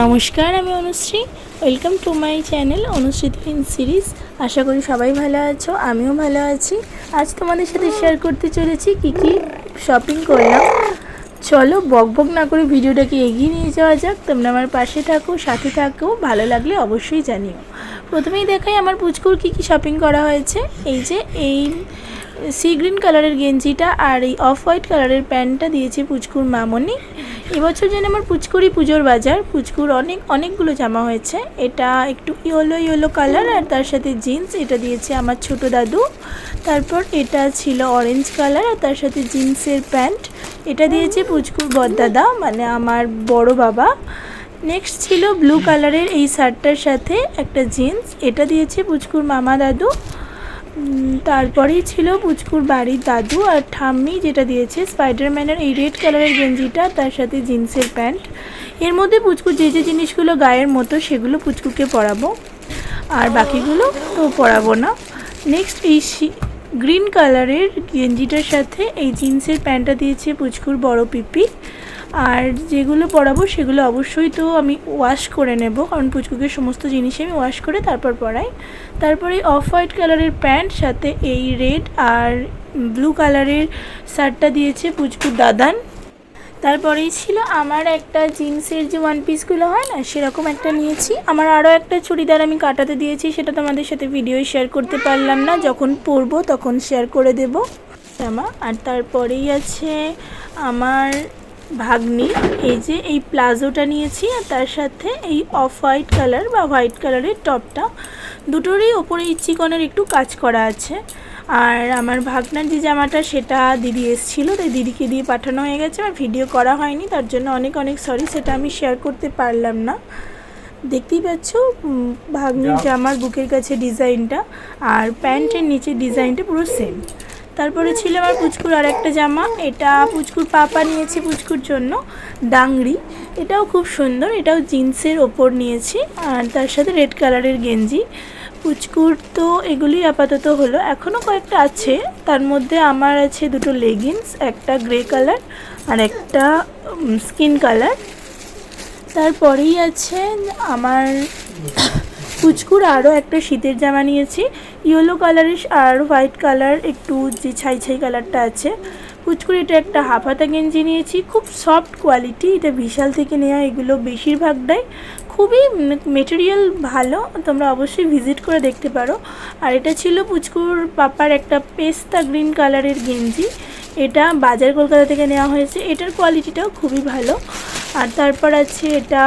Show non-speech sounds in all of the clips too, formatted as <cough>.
নমস্কার, আমি Anushree. Welcome to my channel Anushree fin series আশা করি সবাই ভালো আছো, আমিও ভালো আছি। আজ তোমাদের সাথে শেয়ার করতে চলেছি কি কি শপিং করলাম। চলো, বক বক না করে ভিডিওটাকে এগিয়ে নিয়ে যাওয়া যাক। তোমরা আমার পাশে থাকো, সাথে থাকো, ভালো লাগলে অবশ্যই জানিও। প্রথমেই দেখাই আমার পুচকুর কি কি শপিং করা হয়েছে। এই যে, এই সি গ্রিন কালারের গেঞ্জিটা আর এই অফ হোয়াইট কালারের প্যান্টটা দিয়েছে পুচকুর মামনি। এবছর যেন আমার পুচকুরই পুজোর বাজার, পুচকুর অনেক, অনেকগুলো জামা হয়েছে। এটা একটু ইয়েলো ইয়েলো কালার আর তার সাথে জিন্স এটা দিয়েছে আমার ছোট দাদু। তারপর এটা ছিল অরেঞ্জ কালার আর তার সাথে জিন্সের প্যান্ট। এটা দিয়েছে পুচকুর বদদাদা মানে আমার বড় বাবা। নেক্সট ছিল ব্লু কালারের এই শার্টটার সাথে একটা জিন্স এটা দিয়েছে পুচকুর মামা দাদু। তারপরেই ছিল পুচকুর বাড়ির দাদু আর ঠাম্মি, যেটা দিয়েছে স্পাইডারম্যানের এই রেড কালারের গেঞ্জিটা, তার সাথে জিন্সের প্যান্ট। এর মধ্যে পুচকুর যে যে জিনিসগুলো গায়ের মতো, সেগুলো পুচকুকে পরাবো। আর বাকিগুলো তো পরাবো না। নেক্সট এই গ্রিন কালারের গেঞ্জিটার সাথে এই জিন্সের প্যান্টটা দিয়েছে পুচকুর বড় পিপি। আর যেগুলো পরাবো সেগুলো অবশ্যই তো আমি ওয়াশ করে নেব, কারণ পুচকুকে সমস্ত জিনিসই আমি ওয়াশ করে তারপর পরাই। তারপরে অফ হোয়াইট কালারের প্যান্ট, সাথে এই রেড আর ব্লু কালারের শার্টটা দিয়েছে পুচকুর দাদান। তারপরেই ছিল আমার একটা জিন্সের যে ওয়ান পিসগুলো হয় না, সেরকম একটা নিয়েছি। আমার আরও একটা চুড়িদার আমি কাটাতে দিয়েছি, সেটা তোমাদের সাথে ভিডিও শেয়ার করতে পারলাম না। যখন পরবো তখন শেয়ার করে দেব। জামা আর তারপরেই আছে আমার ভাগ্নি। এই যে এই প্লাজোটা নিয়েছি, আর তার সাথে এই অফ হোয়াইট কালার বা হোয়াইট কালারের টপটা দুটোরই ওপরে এই চিকনের একটু কাজ করা আছে। আর আমার ভাগনার যে জামাটা সেটা দিদি এসেছিল তাই দিদিকে দিয়ে পাঠানো হয়ে গেছে। আর ভিডিও করা হয়নি তার জন্য অনেক অনেক সরি সেটা আমি শেয়ার করতে পারলাম না। দেখতেই পাচ্ছ ভাগ্নির জামার বুকের কাছে ডিজাইনটা আর প্যান্টের নিচে ডিজাইনটা পুরো সেম তারপরে ছিল আমার পুচকুর আর একটা জামা এটা পুচকুর পাপা নিয়েছে পুচকুর জন্য ডাংরি। এটাও খুব সুন্দর এটাও জিন্সের ওপর নিয়েছি আর তার সাথে রেড কালারের গেঞ্জি। পুচকুর তো এগুলি আপাতত হলো। এখনও কয়েকটা আছে। তার মধ্যে আমার আছে দুটো লেগিংস একটা গ্রে কালার আর একটা স্কিন কালার তারপরেই আছে আমার <coughs> কুচকুর আরও একটা শীতের জামা নিয়েছি। ইয়েলো কালারের আর হোয়াইট কালার একটু যে ছাই ছাই কালারটা আছে। পুচকুর এটা একটা হাফ হাতা গেঞ্জি নিয়েছি। খুব সফট কোয়ালিটি এটা বিশাল থেকে নেওয়া এগুলো বেশিরভাগটাই খুবই মেটেরিয়াল ভালো, তোমরা অবশ্যই ভিজিট করে দেখতে পারো। আর এটা ছিল পুচকুর পাপার একটা পেস্তা গ্রিন কালারের গেঞ্জি। এটা বাজার কলকাতা থেকে নেওয়া হয়েছে। এটার কোয়ালিটিটাও খুবই ভালো। আর তারপর আছে এটা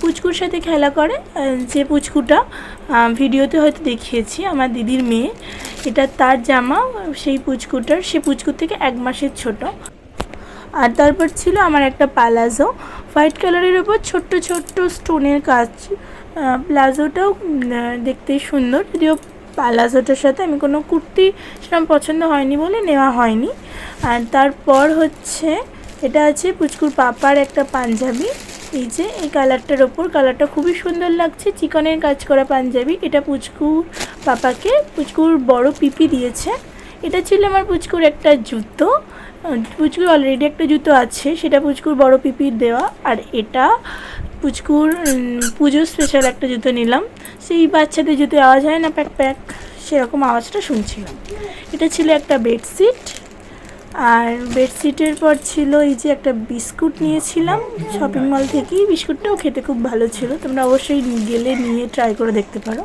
পুচকুর সাথে খেলা করে যে পুচকুটা ভিডিওতে হয়তো দেখিয়েছি, আমার দিদির মেয়ে। এটা তার জামা, সেই পুচকুটার, সে পুচকুর থেকে এক মাসের ছোট। আর তারপর ছিল আমার একটা পালাজো হোয়াইট কালারের ওপর ছোট্ট ছোট্ট স্টোনের কাজ। প্লাজোটাও দেখতে সুন্দর। যদিও পালাজোটার সাথে আমি কোনো কুর্তি সেরকম পছন্দ হয়নি বলে নেওয়া হয়নি। আর তারপর হচ্ছে, এটা আছে পুচকুর পাপার একটা পাঞ্জাবি। এই যে, এই কালারটার ওপর কালারটা খুবই সুন্দর লাগছে। চিকনের কাজ করা পাঞ্জাবি। এটা পুচকুর পাপাকে, পুচকুর বড় পিপি দিয়েছে। এটা ছিল আমার পুচকুর একটা জুতো। পুচকুর অলরেডি একটা জুতো আছে, সেটা পুচকুর বড় পিপির দেওয়া। আর এটা পুচকুর পুজোর স্পেশাল একটা জুতো নিলাম। সেই বাচ্চাদের জুতো আওয়াজ হয় না, প্যাক প্যাক, সেরকম আওয়াজটা শুনছিলাম। এটা ছিল একটা বেডশিট আর বেডশিটের পর ছিল এই যে একটা বিস্কুট নিয়েছিলাম। শপিং মল থেকেই বিস্কুটটাও খেতে খুব ভালো ছিল। তোমরা অবশ্যই গেলে নিয়ে ট্রাই করে দেখতে পারো।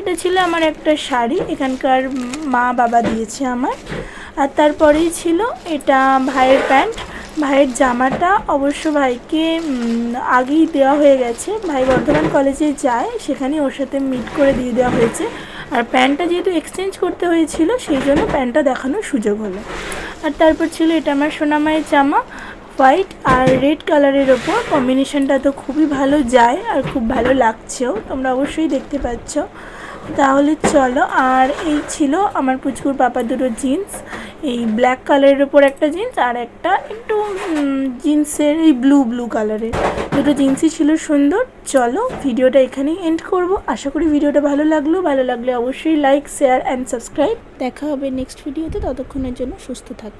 এটা ছিল আমার একটা শাড়ি, এখানকার মা বাবা দিয়েছে আমার। আর তারপরেই ছিল এটা ভাইয়ের প্যান্ট, ভাইয়ের জামাটা। অবশ্য ভাইকে আগেই দেওয়া হয়ে গেছে। ভাই বর্ধমান কলেজে যায়, সেখানে ওর সাথে মিট করে দিয়ে দেওয়া হয়েছে। আর প্যান্টটা যেহেতু এক্সচেঞ্জ করতে হয়েছিল, সেই জন্য প্যান্টটা দেখানোর সুযোগ হলো। আর তারপর ছিল এটা আমার সোনামায়ের জামা, হোয়াইট আর রেড কালারের ওপর। কম্বিনেশনটা তো খুবই ভালো যায় আর খুব ভালো লাগছেও, তোমরা অবশ্যই দেখতে পাচ্ছ। তাহলে চলো, আর এই ছিল আমার পুচকুর পাপা দুটো জিন্স এই ব্ল্যাক কালারের ওপর একটা জিন্স আর একটা একটু জিন্সের এই ব্লু ব্লু কালারের দুটো জিন্সই ছিল সুন্দর। চলো, ভিডিওটা এখানেই এন্ড করব। আশা করি ভিডিওটা ভালো লাগল। ভালো লাগলে অবশ্যই লাইক শেয়ার অ্যান্ড সাবস্ক্রাইব দেখা হবে নেক্সট ভিডিওতে ততক্ষণের জন্য সুস্থ থাকো।